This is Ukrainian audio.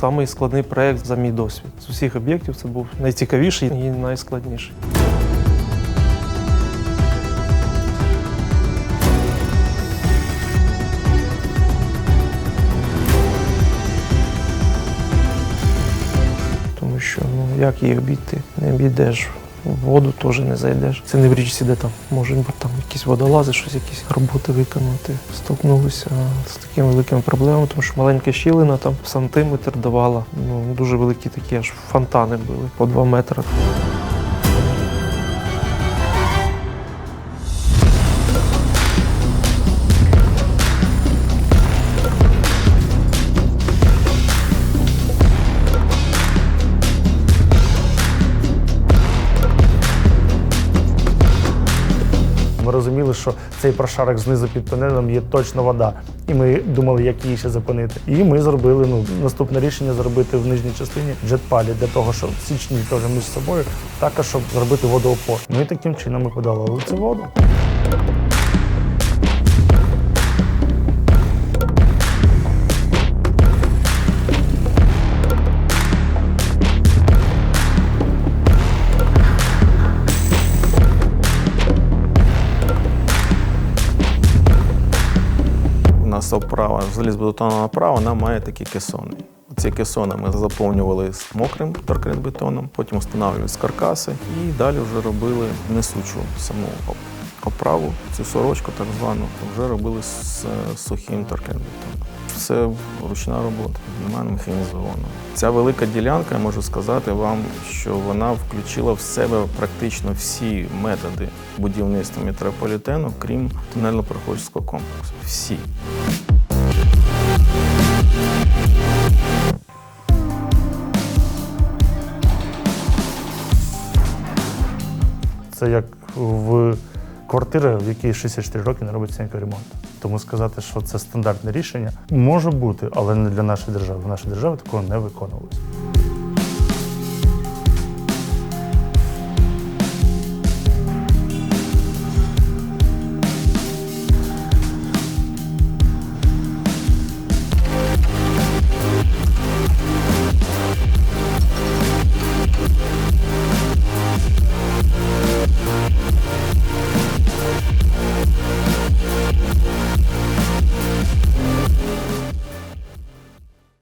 самий складний проєкт за мій досвід. З усіх об'єктів це був найцікавіший і найскладніший. Тому що ну як їх обійти? Не обійдеш. В воду теж не зайдеш. Це не в річці, де там можуть бути там якісь водолази, щось якісь роботи виконати. Столкнулися з такими великими проблемами, тому що маленька щілина там сантиметр давала. Ну дуже великі такі аж фонтани були по два метри. Ми розуміли, що цей прошарок знизу під тунелем є точно вода. І ми думали, як її ще зупинити. І ми зробили ну, наступне рішення зробити в нижній частині джетпалі для того, щоб січні теж між собою, також щоб зробити водоопор. Ми таким чином і подали цю воду. Нас оправа, залізобетонна оправа, вона має такі кесони. Ці кесони ми заповнювали з мокрим торкрет-бетоном, потім встановлювали з каркаси і далі вже робили несучу саму оправу, цю сорочку так звану, вже робили з е, сухим торкрет-бетоном. Це ручна робота, немає механізовано. Ця велика ділянка, я можу сказати вам, що вона включила в себе практично всі методи будівництва метрополітену, крім тунельно-проходського комплексу. Всі. Це як в квартирі, в якій 64 роки не робиться ніякого ремонту. Тому сказати, що це стандартне рішення, може бути, але не для нашої держави. В нашій державі такого не виконувалося.